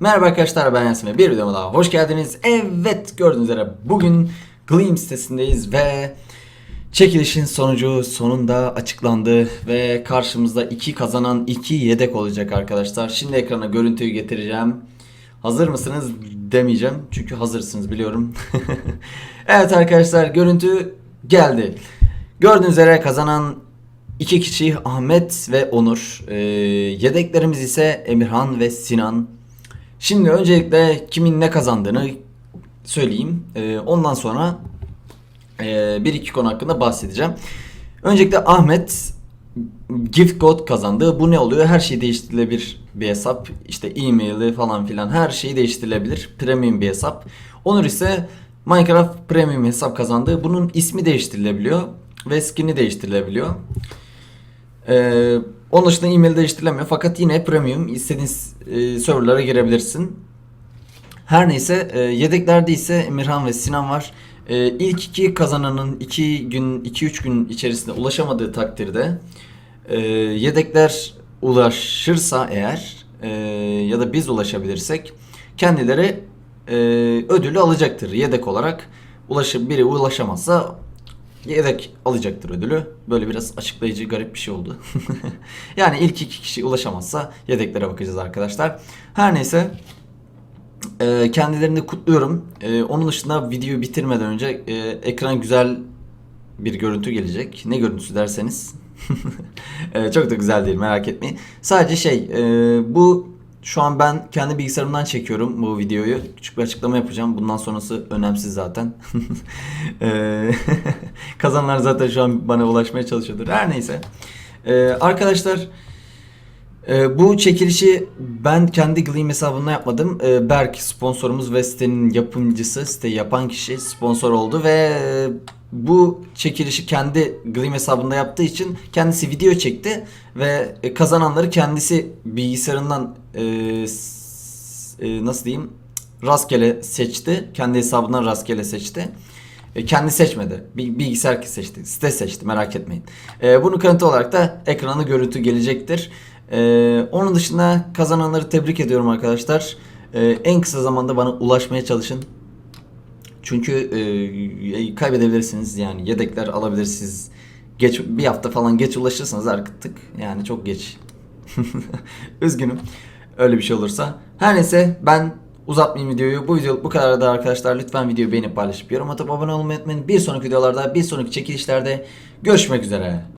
Merhaba arkadaşlar ben Yasin ve bir videoma daha hoş geldiniz. Evet gördüğünüz üzere bugün Gleam sitesindeyiz ve çekilişin sonucu sonunda açıklandı ve karşımızda iki kazanan iki yedek olacak arkadaşlar. Şimdi ekrana görüntüyü getireceğim. Hazır mısınız demeyeceğim çünkü hazırsınız biliyorum. evet arkadaşlar görüntü geldi. Gördüğünüz üzere kazanan iki kişi Ahmet ve Onur. Ee, yedeklerimiz ise Emirhan ve Sinan. Şimdi öncelikle kimin ne kazandığını söyleyeyim. Ee, ondan sonra e, bir iki konu hakkında bahsedeceğim. Öncelikle Ahmet gift code kazandı. Bu ne oluyor? Her şey değiştirilebilir bir hesap. İşte e-maili falan filan her şey değiştirilebilir. Premium bir hesap. Onur ise Minecraft Premium hesap kazandı. Bunun ismi değiştirilebiliyor ve skin'i değiştirilebiliyor. Ee, onun dışında e-mail değiştirilemiyor fakat yine premium istediğin e, serverlara girebilirsin. Her neyse e, yedeklerde ise Emirhan ve Sinan var. E, ilk iki kazananın 2 gün 2-3 gün içerisinde ulaşamadığı takdirde e, yedekler ulaşırsa eğer e, ya da biz ulaşabilirsek kendileri e, ödülü alacaktır yedek olarak. Ulaşıp biri ulaşamazsa yedek alacaktır ödülü. Böyle biraz açıklayıcı garip bir şey oldu. yani ilk iki kişi ulaşamazsa yedeklere bakacağız arkadaşlar. Her neyse e, kendilerini kutluyorum. E, onun dışında videoyu bitirmeden önce e, ekran güzel bir görüntü gelecek. Ne görüntüsü derseniz. E, çok da güzel değil merak etmeyin. Sadece şey e, bu şu an ben kendi bilgisayarımdan çekiyorum bu videoyu. Küçük bir açıklama yapacağım. Bundan sonrası önemsiz zaten. E, kazanlar zaten şu an bana ulaşmaya çalışıyordur. Her neyse. E, arkadaşlar ee, bu çekilişi ben kendi Gleam hesabımda yapmadım. Ee, Berk sponsorumuz ve sitenin yapımcısı, site yapan kişi sponsor oldu ve e, bu çekilişi kendi Gleam hesabında yaptığı için kendisi video çekti ve e, kazananları kendisi bilgisayarından e, e, nasıl diyeyim rastgele seçti. Kendi hesabından rastgele seçti. E, kendi seçmedi. Bilgisayar seçti. Site seçti merak etmeyin. E, bunun kanıtı olarak da ekrana görüntü gelecektir. E, onun dışında kazananları tebrik ediyorum arkadaşlar. E, en kısa zamanda bana ulaşmaya çalışın. Çünkü e, kaybedebilirsiniz yani yedekler alabilirsiniz. Geç bir hafta falan geç ulaşırsanız artık yani çok geç. Üzgünüm. Öyle bir şey olursa. Her neyse ben uzatmayayım videoyu. Bu video bu kadar da arkadaşlar. Lütfen videoyu beğenip paylaşıp yorum atıp abone olmayı unutmayın. Bir sonraki videolarda, bir sonraki çekilişlerde görüşmek üzere.